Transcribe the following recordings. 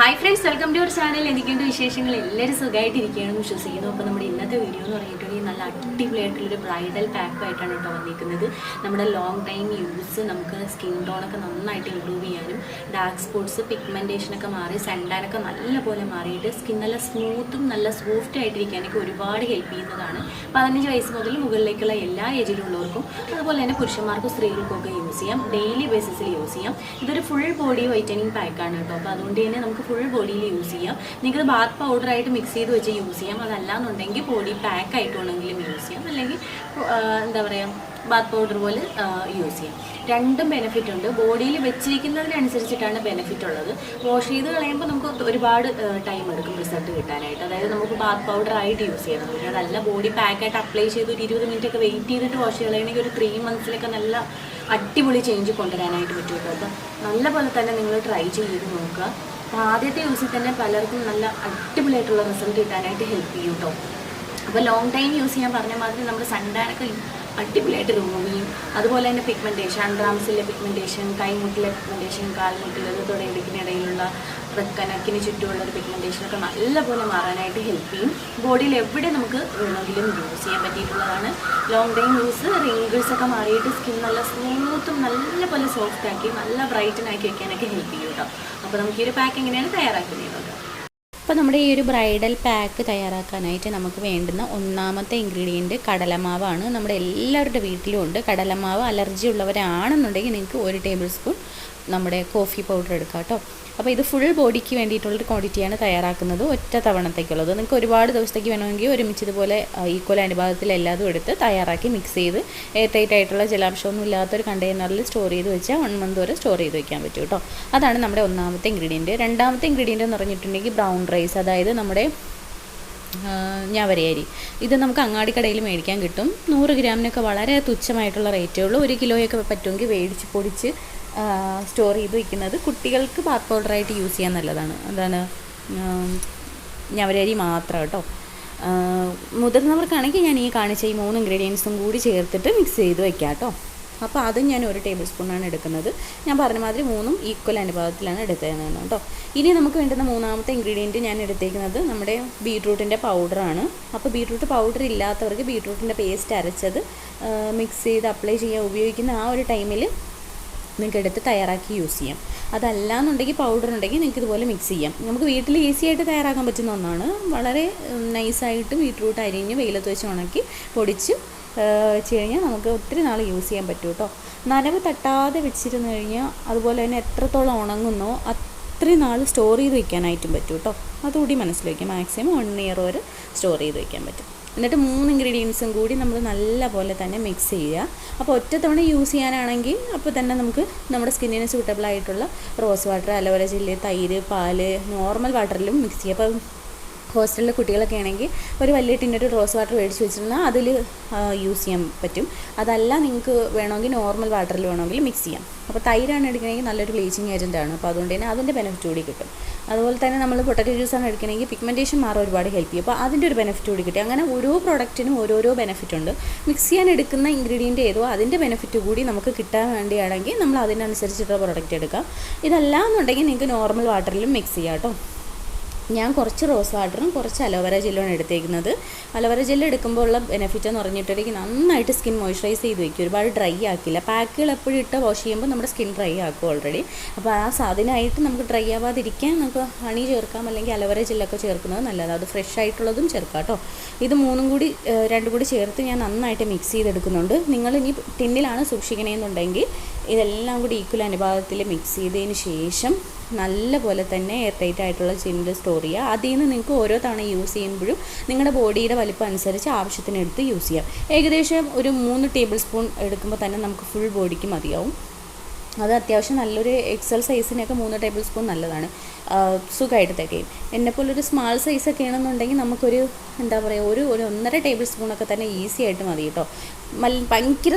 Hi friends welcome to our channel എന്തൊക്കെയുണ്ട് വിശേഷങ്ങൾ. എല്ലാവരും സുഖമായിട്ടിരിക്കുകയാണെന്ന് വിശ്വസിക്കുന്നു. അപ്പോൾ നമ്മുടെ ഇന്നത്തെ വീഡിയോ എന്ന് പറഞ്ഞിട്ടുണ്ടെങ്കിൽ നല്ല അടിപൊളിയായിട്ടുള്ളൊരു ബ്രൈഡൽ പാക്കായിട്ടാണ് കേട്ടോ വന്നിരിക്കുന്നത്. നമ്മുടെ ലോങ് ടൈം യൂസ് നമുക്ക് സ്കിൻ ടോണൊക്കെ നന്നായിട്ട് ഇമ്പ്രൂവ് ചെയ്യാനും ഡാർക്ക് സ്പോട്ട്സ് പിഗ്മെന്റേഷനൊക്കെ മാറി സെൻഡാനൊക്കെ നല്ലപോലെ മാറിയിട്ട് സ്കിൻ നല്ല സ്മൂത്തും നല്ല സോഫ്റ്റ് ആയിട്ടിരിക്കാനൊക്കെ ഒരുപാട് ഹെൽപ്പ് ചെയ്യുന്നതാണ്. പതിനഞ്ച് വയസ്സ് മുതൽ മുകളിലേക്കുള്ള എല്ലാ ഏജിലുള്ളവർക്കും അതുപോലെ തന്നെ പുരുഷന്മാർക്കും സ്ത്രീകൾക്കും ഒക്കെ യൂസ് ചെയ്യാം. ഡെയിലി ബേസിസിൽ യൂസ് ചെയ്യാം. ഇതൊരു ഫുൾ ബോഡി വൈറ്റനിങ് പാക്കാണ് കേട്ടോ. അപ്പോൾ അതുകൊണ്ട് തന്നെ നമുക്ക് ഫുൾ ബോഡിയിൽ യൂസ് ചെയ്യാം. നിങ്ങൾക്ക് ബാത്ത് പൗഡറായിട്ട് മിക്സ് ചെയ്ത് വെച്ച് യൂസ് ചെയ്യാം. അതല്ലാന്നുണ്ടെങ്കിൽ ബോഡി പാക്ക് ആയിട്ടുണ്ടെങ്കിലും യൂസ് ചെയ്യാം. അല്ലെങ്കിൽ എന്താ പറയുക ബാത്ത് പൗഡർ പോലെ യൂസ് ചെയ്യാം. രണ്ടും ബെനിഫിറ്റ് ഉണ്ട്. ബോഡിയിൽ വെച്ചിരിക്കുന്നതിനനുസരിച്ചിട്ടാണ് ബെനിഫിറ്റ് ഉള്ളത്. വാഷ് ചെയ്ത് കളയുമ്പോൾ നമുക്ക് ഒരുപാട് ടൈം എടുക്കും റിസൾട്ട് കിട്ടാനായിട്ട്. അതായത് നമുക്ക് ബാത്ത് പൗഡർ ആയിട്ട് യൂസ് ചെയ്യണം പിന്നെ അതല്ല ബോഡി പാക്കായിട്ട് അപ്ലൈ ചെയ്ത് ഒരു ഇരുപത് മിനിറ്റ് ഒക്കെ വെയിറ്റ് ചെയ്തിട്ട് വാഷ് ചെയ്യണമെങ്കിൽ ഒരു ത്രീ മന്ത്സിലൊക്കെ നല്ല അടിപൊളി ചേഞ്ച് കൊണ്ടുവരാനായിട്ട് പറ്റും. അപ്പം നല്ല പോലെ തന്നെ നിങ്ങൾ ട്രൈ ചെയ്ത് നോക്കുക. അപ്പോൾ ആദ്യത്തെ യൂസിൽ തന്നെ പലർക്കും നല്ല അടിപൊളിയായിട്ടുള്ള റിസൾട്ട് കിട്ടാനായിട്ട് ഹെൽപ്പ് ചെയ്യും കേട്ടോ അപ്പോൾ ലോങ് ടൈം യൂസ് ചെയ്യാൻ പറഞ്ഞ മാതിരി നമ്മുടെ സൺടാനൊക്കെ അടിപൊളിയായിട്ട് റിമൂവ് ചെയ്യും. അതുപോലെ തന്നെ പിഗ്മെന്റേഷൻ അൺഡ്രാംസിലെ പിഗ്മെന്റേഷൻ കൈമുട്ടിലെ പിഗ്മെന്റേഷൻ കാൽമുട്ടിൽ തുടയിടിക്കിനിടയിലുള്ള റെക്കനക്കിന് ചുറ്റുമുള്ള ഒരു പിഗ്മെന്റേഷനൊക്കെ നല്ലപോലെ മാറാനായിട്ട് ഹെൽപ്പ് ചെയ്യും. ബോഡിയിൽ എവിടെ നമുക്ക് വേണമെങ്കിലും യൂസ് ചെയ്യാൻ പറ്റിയിട്ടുള്ളതാണ്. ലോങ് ടൈം യൂസ് റിങ്കിൾസ് ഒക്കെ മാറിയിട്ട് സ്കിൻ നല്ല സ്മൂത്തും നല്ലപോലെ സോഫ്റ്റ് ആക്കി നല്ല ബ്രൈറ്റനാക്കി വെക്കാനൊക്കെ ഹെൽപ്പ് ചെയ്യും കേട്ടോ അപ്പോൾ നമുക്ക് ഈ ഒരു പാക്ക് എങ്ങനെയാണ് തയ്യാറാക്കുന്നത് അപ്പോൾ നമ്മുടെ ഈ ഒരു ബ്രൈഡൽ പാക്ക് തയ്യാറാക്കാനായിട്ട് നമുക്ക് വേണ്ടുന്ന ഒന്നാമത്തെ ഇൻഗ്രീഡിയന്റ് കടലമാവാണ്. നമ്മുടെ എല്ലാവരുടെ വീട്ടിലും ഉണ്ട്. കടലമാവ് അലർജി ഉള്ളവരാണെന്നുണ്ടെങ്കിൽ നിങ്ങൾക്ക് ഒരു ടേബിൾ സ്പൂൺ നമ്മുടെ കോഫി പൗഡർ എടുക്കാം കേട്ടോ. അപ്പോൾ ഇത് ഫുൾ ബോഡിക്ക് വേണ്ടിയിട്ടുള്ളൊരു ക്വാണ്ടിറ്റിയാണ് തയ്യാറാക്കുന്നത് ഒറ്റ തവണത്തേക്കുള്ളത്. നിങ്ങൾക്ക് ഒരുപാട് ദിവസത്തേക്ക് വേണമെങ്കിൽ ഒരുമിച്ച് ഇതുപോലെ ഈക്വൽ അനുപാതത്തിൽ എല്ലാതും എടുത്ത് തയ്യാറാക്കി മിക്സ് ചെയ്ത് ആയിട്ടുള്ള ജലാംശമൊന്നും ഇല്ലാത്തൊരു കണ്ടെയ്നറിൽ സ്റ്റോർ ചെയ്ത് വെച്ചാൽ വൺ മന്ത് വരെ സ്റ്റോർ ചെയ്ത് വെക്കാൻ പറ്റും കേട്ടോ. അതാണ് നമ്മുടെ ഒന്നാമത്തെ ഇൻഗ്രീഡിയന്റ് രണ്ടാമത്തെ ഇൻഗ്രീഡിയന്റ് എന്ന് പറഞ്ഞിട്ടുണ്ടെങ്കിൽ ബ്രൗൺ റൈസ് അതായത് നമ്മുടെ ഞാവരയരി. ഇത് നമുക്ക് അങ്ങാടിക്കടയിൽ മേടിക്കാൻ കിട്ടും. നൂറ് ഗ്രാമിനൊക്കെ വളരെ തുച്ഛമായിട്ടുള്ള റേറ്റേ ഉള്ളൂ. ഒരു കിലോയൊക്കെ പറ്റുമെങ്കിൽ മേടിച്ച് പൊടിച്ച് സ്റ്റോർ ചെയ്ത് വയ്ക്കുന്നത് കുട്ടികൾക്ക് ബാത്ത് പൗഡറായിട്ട് യൂസ് ചെയ്യാൻ നല്ലതാണ്. അതാണ് ഞവരരി മാത്രം കേട്ടോ. മുതിർന്നവർക്കാണെങ്കിൽ ഞാൻ ഈ കാണിച്ച ഈ മൂന്ന് ഇൻഗ്രീഡിയൻസും കൂടി ചേർത്തിട്ട് മിക്സ് ചെയ്ത് വയ്ക്കാം കേട്ടോ. അപ്പോൾ അതും ഞാൻ ഒരു ടേബിൾ സ്പൂണാണ് എടുക്കുന്നത്. ഞാൻ പറഞ്ഞ മാതിരി മൂന്നും ഈക്വൽ അനുപാതത്തിലാണ് എടുത്തേക്കുന്നത് കേട്ടോ. ഇനി നമുക്ക് വേണ്ടുന്ന മൂന്നാമത്തെ ഇൻഗ്രീഡിയന്റ് ഞാൻ എടുത്തേക്കുന്നത് നമ്മുടെ ബീട്രൂട്ടിന്റെ പൗഡറാണ് അപ്പോൾ ബീട്രൂട്ട് പൗഡർ ഇല്ലാത്തവർക്ക് ബീട്രൂട്ടിന്റെ പേസ്റ്റ് അരച്ചത് മിക്സ് ചെയ്ത് അപ്ലൈ ചെയ്യാൻ ഉപയോഗിക്കുന്ന ആ ഒരു ടൈമിൽ നിങ്ങൾക്ക് എടുത്ത് തയ്യാറാക്കി യൂസ് ചെയ്യാം. അതല്ല എന്നുണ്ടെങ്കിൽ പൗഡർ ഉണ്ടെങ്കിൽ നിങ്ങൾക്ക് ഇതുപോലെ മിക്സ് ചെയ്യാം. നമുക്ക് വീട്ടിൽ ഈസി ആയിട്ട് തയ്യാറാക്കാൻ പറ്റുന്ന ഒന്നാണ്. വളരെ നൈസായിട്ട് ബീട്രൂട്ട് അരിഞ്ഞ് വെയിലത്ത് വെച്ച് ഉണക്കി പൊടിച്ച് വെച്ച് കഴിഞ്ഞാൽ നമുക്ക് ഒത്തിരി നാൾ യൂസ് ചെയ്യാൻ പറ്റും കേട്ടോ. നനവ് തട്ടാതെ വെച്ചിരുന്നു കഴിഞ്ഞാൽ അതുപോലെ തന്നെ എത്രത്തോളം ഉണങ്ങുന്നോ അത്രയും നാൾ സ്റ്റോർ ചെയ്ത് വെക്കാനായിട്ടും പറ്റും കേട്ടോ. അതുകൂടി മനസ്സിൽ വയ്ക്കാം മാക്സിമം വൺ ഇയർ വരെ സ്റ്റോർ ചെയ്ത് വെക്കാൻ പറ്റും. എന്നിട്ട് മൂന്ന് ഇൻഗ്രീഡിയൻസും കൂടി നമ്മൾ നല്ല പോലെ തന്നെ മിക്സ് ചെയ്യുക. അപ്പോൾ ഒറ്റത്തവണ യൂസ് ചെയ്യാനാണെങ്കിൽ അപ്പോൾ തന്നെ നമുക്ക് നമ്മുടെ സ്കിന്നിന് സൂട്ടബിൾ ആയിട്ടുള്ള റോസ് വാട്ടർ അലോവേര ജെല്ല് തൈര് പാൽ നോർമൽ വാട്ടറിലും മിക്സ് ചെയ്യുക. അപ്പം ഹോസ്റ്റലിലെ കുട്ടികളൊക്കെ ആണെങ്കിൽ ഒരു വലിയ ടിന്നൊരു റോസ് വാട്ടർ മേടിച്ച് വെച്ചിരുന്നാൽ അതിൽ യൂസ് ചെയ്യാൻ പറ്റും. അതല്ല നിങ്ങൾക്ക് വേണമെങ്കിൽ നോർമൽ വാട്ടറിൽ വേണമെങ്കിൽ മിക്സ് ചെയ്യാം. അപ്പോൾ തൈരാണ് എടുക്കണമെങ്കിൽ നല്ലൊരു ബ്ലീച്ചിങ് ഏജന്റ് ആണ്. അപ്പോൾ അതുകൊണ്ട് തന്നെ അതിന്റെ ബെനിഫിറ്റ് കൂടി കിട്ടും. അതുപോലെ തന്നെ നമ്മൾ പൊട്ടറ്റോ ജ്യൂസാണ് എടുക്കണമെങ്കിൽ പിഗ്മെന്റേഷൻ മാറാൻ ഒരുപാട് ഹെൽപ്പ് ചെയ്യും. അപ്പോൾ അതിന്റെ ഒരു ബെനിഫിറ്റ് കൂടി കിട്ടി. അങ്ങനെ ഓരോ പ്രോഡക്റ്റിനും ഓരോരോ ബെനിഫിറ്റ് ഉണ്ട്. മിക്സ് ചെയ്യാൻ എടുക്കുന്ന ഇൻഗ്രീഡിയന്റ് ഏതോ അതിന്റെ ബെനിഫിറ്റ് കൂടി നമുക്ക് കിട്ടാൻ വേണ്ടിയാണെങ്കിൽ നമ്മൾ അതിനനുസരിച്ചിട്ടുള്ള പ്രോഡക്റ്റ് എടുക്കാം. ഇതല്ല എന്നുണ്ടെങ്കിൽ നിങ്ങൾക്ക് നോർമൽ വാട്ടറിലും മിക്സ് ചെയ്യാം കേട്ടോ. ഞാൻ കുറച്ച് റോസ് വാട്ടറും കുറച്ച് അലോവേര ജെല്ലുമാണ് എടുത്തേക്കുന്നത്. അലോവേര ജെല്ല് എടുക്കുമ്പോൾ ഉള്ള ബെനിഫിറ്റ് എന്ന് പറഞ്ഞിട്ടുണ്ടെങ്കിൽ നന്നായിട്ട് സ്കിൻ മോയ്സ്ചറൈസ് ചെയ്ത് വയ്ക്കും ഒരുപാട് ഡ്രൈ ആക്കില്ല. പാക്കുകൾ എപ്പോഴും ഇട്ട് വാഷ് ചെയ്യുമ്പോൾ നമ്മുടെ സ്കിൻ ഡ്രൈ ആക്കും ഓൾറെഡി അപ്പോൾ ആ സാധനമായിട്ട് നമുക്ക് ഡ്രൈ ആവാതിരിക്കാൻ നമുക്ക് ഹണി ചേർക്കാം അല്ലെങ്കിൽ അലോവേര ജെല്ലൊക്കെ ചേർക്കുന്നത് നല്ലതാണ്. അത് ഫ്രഷ് ആയിട്ടുള്ളതും ചേർക്കാം കേട്ടോ ഇത് മൂന്നും കൂടി രണ്ടും കൂടി ചേർത്ത് ഞാൻ നന്നായിട്ട് മിക്സ് ചെയ്തെടുക്കുന്നുണ്ട്. നിങ്ങൾ ഇനി ടിന്നിലാണ് സൂക്ഷിക്കണേന്നുണ്ടെങ്കിൽ ഇതെല്ലാം കൂടി ഈക്വൽ അനുപാതത്തിൽ മിക്സ് ചെയ്തതിന് ശേഷം നല്ല പോലെ തന്നെ എയർ ടൈറ്റ് ആയിട്ടുള്ള ചിന്നിൽ സ്റ്റോർ ചെയ്യുക. അതിൽ നിന്ന് നിങ്ങൾക്ക് ഓരോ തവണ യൂസ് ചെയ്യുമ്പോഴും നിങ്ങളുടെ ബോഡിയുടെ വലിപ്പം അനുസരിച്ച് ആവശ്യത്തിനെടുത്ത് യൂസ് ചെയ്യാം. ഏകദേശം ഒരു മൂന്ന് ടേബിൾ സ്പൂൺ എടുക്കുമ്പോൾ തന്നെ നമുക്ക് ഫുൾ ബോഡിക്ക് മതിയാവും. അത് അത്യാവശ്യം നല്ലൊരു എക്സൽ സൈസിനൊക്കെ മൂന്ന് ടേബിൾ സ്പൂൺ നല്ലതാണ് സുഖമായിട്ട് തികയും. എന്നെപ്പോലെ ഒരു സ്മാൾ സൈസൊക്കെ ആണെന്നുണ്ടെങ്കിൽ നമുക്കൊരു എന്താ പറയുക ഒരു ഒരു ഒന്നര ടേബിൾ സ്പൂണൊക്കെ തന്നെ ഈസി ആയിട്ട് മതി കേട്ടോ. ഭയങ്കര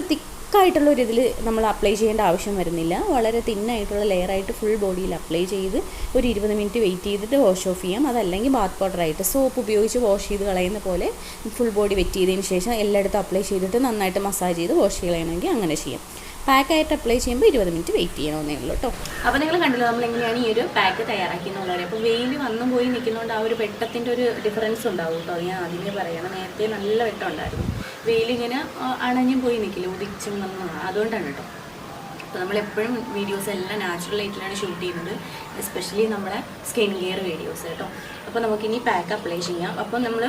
തിക്കായിട്ടുള്ള ഒരു ഇതിൽ നമ്മൾ അപ്ലൈ ചെയ്യേണ്ട ആവശ്യം വരുന്നില്ല. വളരെ തിന്നായിട്ടുള്ള ലെയറായിട്ട് ഫുൾ ബോഡിയിൽ അപ്ലൈ ചെയ്ത് ഒരു ഇരുപത് മിനിറ്റ് വെയിറ്റ് ചെയ്തിട്ട് വാഷ് ഓഫ് ചെയ്യാം. അതല്ലെങ്കിൽ ബാത്ത് പൗഡറായിട്ട് സോപ്പ് ഉപയോഗിച്ച് വാഷ് ചെയ്ത് കളയുന്ന പോലെ ഫുൾ ബോഡി വെറ്റ് ചെയ്തതിന് ശേഷം എല്ലായിടത്തും അപ്ലൈ ചെയ്തിട്ട് നന്നായിട്ട് മസാജ് ചെയ്ത് വാഷ് ചെയ്യണമെങ്കിൽ അങ്ങനെ ചെയ്യാം. പാക്കായിട്ട് അപ്ലൈ ചെയ്യുമ്പോൾ ഇരുപത് മിനിറ്റ് വെയിറ്റ് ചെയ്യണമെന്നേ ഉള്ളൂ കേട്ടോ അപ്പോൾ നിങ്ങൾ കണ്ടല്ലോ നമ്മൾ എങ്ങനെയാണ് ഈ ഒരു പാക്ക് തയ്യാറാക്കിയെന്നുള്ളത് അപ്പോൾ വെയിൽ വന്നു പോയി നിൽക്കുന്നതുകൊണ്ട് ആ ഒരു വെട്ടത്തിന്റെ ഒരു ഡിഫറൻസ് ഉണ്ടാവും കേട്ടോ ഞാൻ ആദ്യമേ പറയണം നേരത്തെ നല്ല വെട്ടം ഉണ്ടായിരുന്നു. വെയിലിങ്ങനെ അണഞ്ഞും പോയി നിൽക്കില്ല ഉദിച്ചും വന്നു. അതുകൊണ്ടാണ് കേട്ടോ. അപ്പോൾ നമ്മളെപ്പോഴും വീഡിയോസ് എല്ലാം നാച്ചുറൽ ലൈറ്റിലാണ് ഷൂട്ട് ചെയ്യുന്നത് എസ്പെഷ്യലി നമ്മുടെ സ്കിൻ കെയർ വീഡിയോസ് കേട്ടോ. അപ്പോൾ നമുക്കിനി പാക്ക് അപ്ലൈ ചെയ്യാം. അപ്പോൾ നമ്മൾ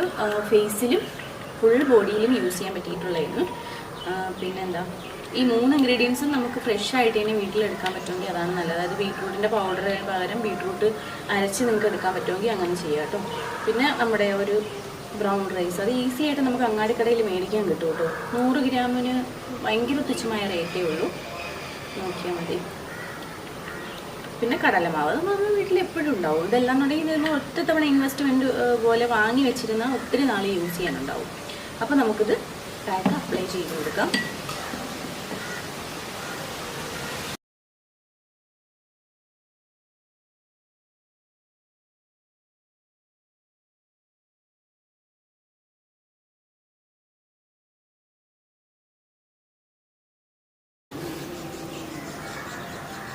ഫേസിലും ഫുൾ ബോഡിയിലും യൂസ് ചെയ്യാൻ പറ്റിയിട്ടുള്ളതായിരുന്നു പിന്നെന്താ? ഈ മൂന്ന് ഇൻഗ്രീഡിയൻസും നമുക്ക് ഫ്രഷ് ആയിട്ട് തന്നെ വീട്ടിലെടുക്കാൻ പറ്റുമെങ്കിൽ അതാണ് നല്ലത്. അതായത് ബീട്രൂട്ടിന്റെ പൗഡറിന് പകരം ബീട്രൂട്ട് അരച്ച് നിങ്ങൾക്ക് എടുക്കാൻ പറ്റുമെങ്കിൽ അങ്ങനെ ചെയ്യാം കേട്ടോ. പിന്നെ നമ്മുടെ ഒരു ബ്രൗൺ റൈസ് അത് ഈസി ആയിട്ട് നമുക്ക് അങ്ങാടിക്കടയിൽ മേടിക്കാൻ കിട്ടും കേട്ടോ. നൂറ് ഗ്രാമിന് ഭയങ്കര തുച്ഛമായ റേറ്റേ ഉള്ളൂ. നോക്കിയാൽ മതി. പിന്നെ കടലമാവ്. നമ്മൾ വീട്ടിൽ എപ്പോഴും ഉണ്ടാവും. ഇതെല്ലാം ഉണ്ടെങ്കിൽ ഇത് ഒറ്റ തവണ ഇൻവെസ്റ്റ്മെന്റ് പോലെ വാങ്ങി വെച്ചിരുന്ന ഒത്തിരി നാൾ യൂസ് ചെയ്യാനുണ്ടാവും. അപ്പോൾ നമുക്കിത് പാക്ക് അപ്ലൈ ചെയ്ത് കൊടുക്കാം.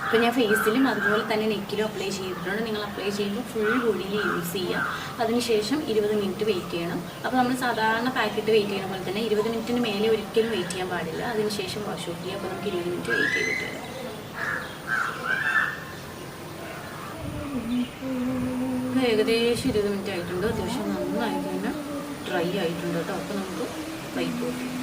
അപ്പോൾ ഞാൻ ഫേസിലും അതുപോലെ തന്നെ നെക്കിലും അപ്ലൈ ചെയ്തിട്ടുണ്ട്. നിങ്ങൾ അപ്ലൈ ചെയ്യുമ്പോൾ ഫുൾ ബോഡിയിൽ യൂസ് ചെയ്യുക. അതിനുശേഷം ഇരുപത് മിനിറ്റ് വെയിറ്റ് ചെയ്യണം. അപ്പോൾ നമ്മൾ സാധാരണ പാക്കറ്റ് വെയിറ്റ് ചെയ്യുന്ന പോലെ തന്നെ ഇരുപത് മിനിറ്റിന് മേലെ ഒരിക്കലും വെയിറ്റ് ചെയ്യാൻ പാടില്ല. അതിനുശേഷം വാഷ് ഔട്ട് ചെയ്യുക. അപ്പോൾ നമുക്ക് ഇരുപത് മിനിറ്റ് വെയിറ്റ് ചെയ്തിട്ട് വരാം. ഏകദേശം ഇരുപത് മിനിറ്റ് ആയിട്ടുണ്ട്. അത്യാവശ്യം നന്നായി തന്നെ ഡ്രൈ ആയിട്ടുണ്ട് കേട്ടോ. അപ്പോൾ നമുക്ക് വൈറ്റ് ഓഫ് ചെയ്യാം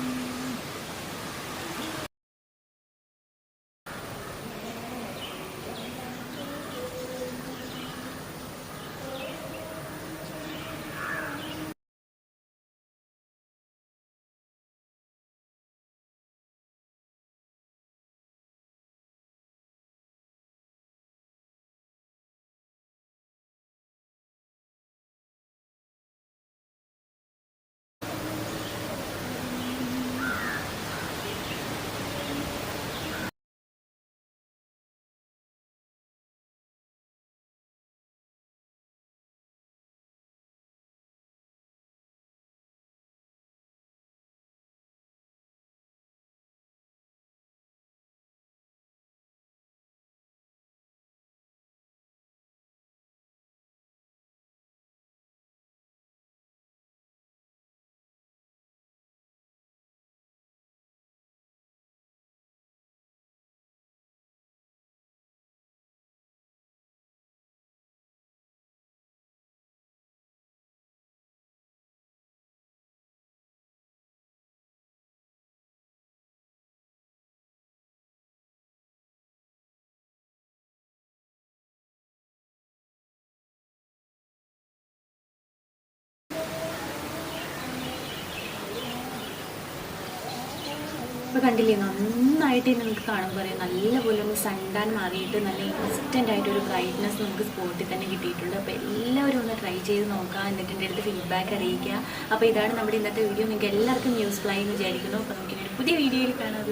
ഇപ്പോൾ കണ്ടില്ലേ നന്നായിട്ട് നമുക്ക് കാണുമ്പോൾ പറയാം. നല്ലപോലെ ഒന്ന് സണ്ടാൻ മാറിയിട്ട് നല്ല ഇൻസ്റ്റന്റ് ആയിട്ട് ഒരു ബ്രൈറ്റ്നസ് നമുക്ക് സ്പോട്ടിൽ തന്നെ കിട്ടിയിട്ടുണ്ട്. അപ്പോൾ എല്ലാവരും ഒന്ന് ട്രൈ ചെയ്ത് നോക്കുക എന്നിട്ട് എന്റെ അടുത്ത് ഫീഡ്ബാക്ക് അറിയിക്കുക. അപ്പോൾ ഇതാണ് നമ്മുടെ ഇന്നത്തെ വീഡിയോ നിങ്ങൾക്ക് എല്ലാവർക്കും യൂസ്ഫുൾ ആയി എന്ന് വിചാരിക്കുന്നു. അപ്പോൾ നമുക്ക് പുതിയ വീഡിയോയിൽ കാണാം.